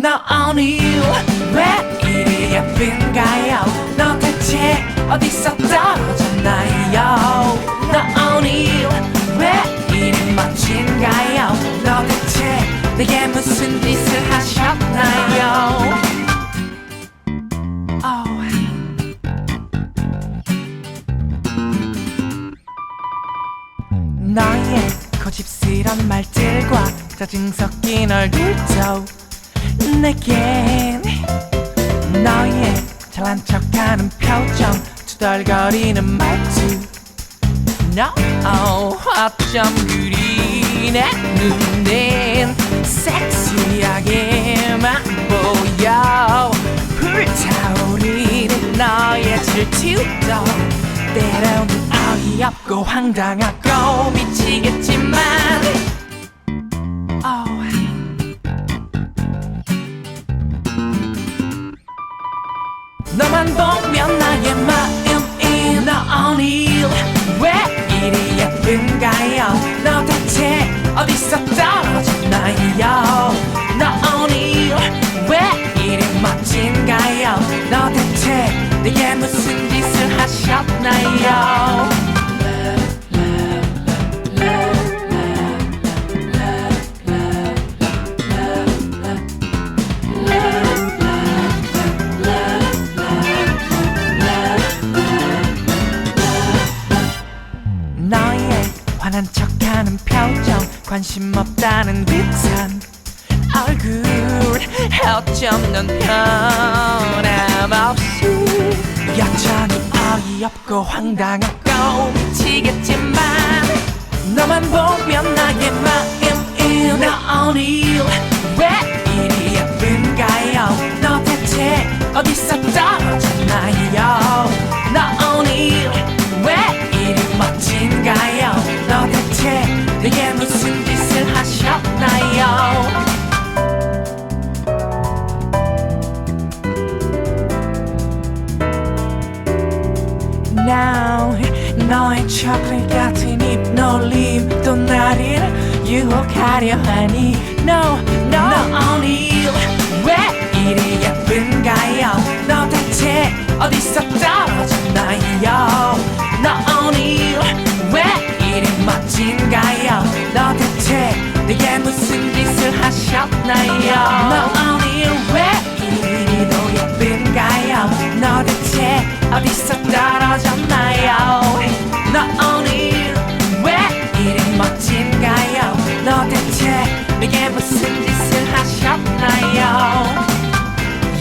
너 오늘 왜 이리 예쁜가요? 너 대체 어디서 떨어졌나요? 너 오늘 왜 이리 멋진가요? 너 대체 내게 무슨 짓을 하셨나요. 너의 고집스런 말들과 짜증 섞인 얼굴도 내겐 너의 잘난 척하는 표정 투덜거리는 말투. No 어쩜 그리 내 눈엔 섹시하게만 보여. 불타오르는 너의 질투도 때로는 어이없고 황당하고 미치겠지 너만 보면 나의 마음이 너 오늘 왜 이리 예쁜가요? 너 대체 어디서 떨어졌나요? 너 오늘 왜 이리 멋진가요? 너 대체 내게 무슨 너의 화난 척하는 표정 관심 없다는 듯한 얼굴 넌 변함없이 여전히 어이없고 황당하고 미치겠지만 너만 보면 나의 마음이 너 오늘 왜 이리 예쁜가요? 너 대체 어디서 Now. 너의 초콜릿 같은 입놀림 또 나를 유혹하려 하니 No, no 너 오늘 왜 이리 예쁜가요 너 대체 어디서 떨어졌나요 너 오늘 왜 이리 멋진가요 너 대체 내게 무슨 짓을 하셨나요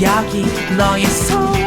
여기 너의 손